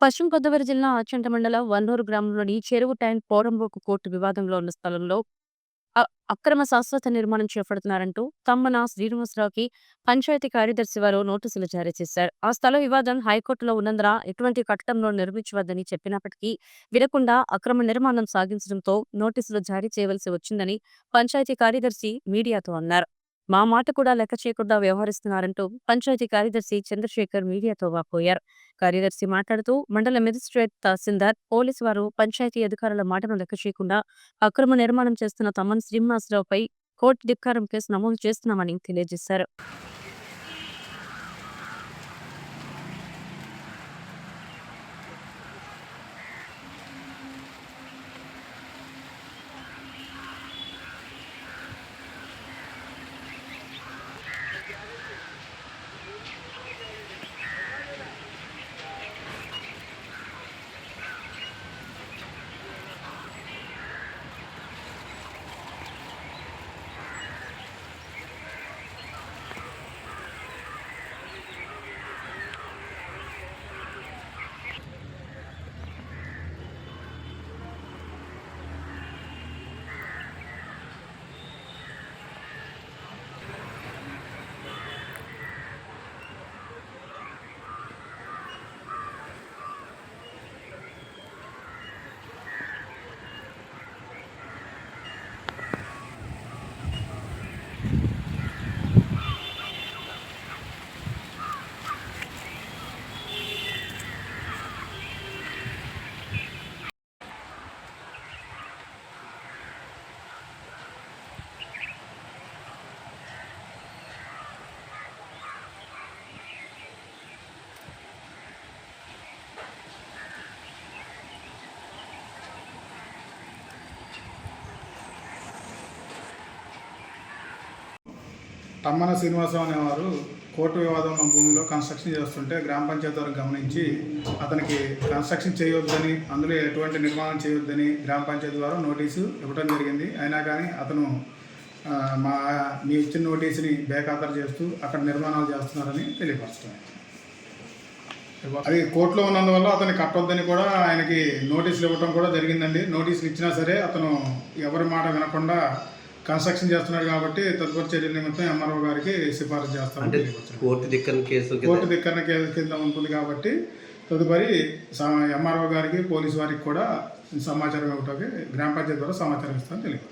పశ్చిమ గోదావరి జిల్లా ఆచంట మండలం వన్నూరు గ్రామంలోని చెరువు ట్యాంక్ పోరంబోకు కోర్టు వివాదంలో ఉన్న స్థలంలో అక్రమ శాశ్వత నిర్మాణం చేపడుతున్నారంటూ తమ్మన శ్రీనివాసరావుకి పంచాయతీ కార్యదర్శి వారు నోటీసులు జారీ చేశారు. ఆ స్థల వివాదం హైకోర్టులో ఉన్నందున ఎటువంటి కట్టడంలో నిర్మించవద్దని చెప్పినప్పటికీ వినకుండా అక్రమ నిర్మాణం సాగించడంతో నోటీసులు జారీ చేయవలసి వచ్చిందని పంచాయతీ కార్యదర్శి మీడియాతో అన్నారు. మా మాట కూడా లెక్క చేయకుండా వ్యవహరిస్తున్నారంటూ పంచాయతీ కార్యదర్శి చంద్రశేఖర్ మీడియాతో వాపోయారు. కార్యదర్శి మాట్లాడుతూ మండల మెజిస్ట్రేట్ తహసీల్దార్ పోలీసు వారు పంచాయతీ అధికారుల మాటను లెక్క చేయకుండా అక్రమ నిర్మాణం చేస్తున్న తమ్మన్ శ్రీనివాసరావుపై కోర్టు ధిక్కారం కేసు నమోదు చేస్తున్నామని తెలియజేశారు. తమ్మన శ్రీనివాసం అనేవారు కోర్టు వివాదం ఉన్న భూమిలో కన్స్ట్రక్షన్ చేస్తుంటే గ్రామ పంచాయతీ వారు గమనించి అతనికి కన్స్ట్రక్షన్ చేయొద్దని అందులో ఎటువంటి నిర్మాణం చేయొద్దని గ్రామ పంచాయతీ వారు నోటీసు ఇవ్వడం జరిగింది. అయినా కానీ అతను మా మీ ఇచ్చిన నోటీసుని బేఖాతరు చేస్తూ అక్కడ నిర్మాణాలు చేస్తున్నారని తెలియపరచడం అది కోర్టులో ఉన్నందువల్ల అతన్ని కట్టొద్దని కూడా ఆయనకి నోటీసులు ఇవ్వడం కూడా జరిగిందండి. నోటీసులు ఇచ్చినా సరే అతను ఎవరి మాట వినకుండా కన్స్ట్రక్షన్ చేస్తున్నాడు కాబట్టి తదుపరి చర్యల నిమిత్తం ఎంఆర్ఓ గారికి సిఫారసు తెలియపరచడం కోర్టు దిక్కన కేసు కోర్టు ధిక్కరణ కేసు కింద ఉంటుంది కాబట్టి తదుపరి ఎంఆర్ఓ గారికి పోలీసు వారికి కూడా సమాచారం ఇవ్వటానికి గ్రామ పంచాయతీ ద్వారా సమాచారం ఇస్తామని తెలియదు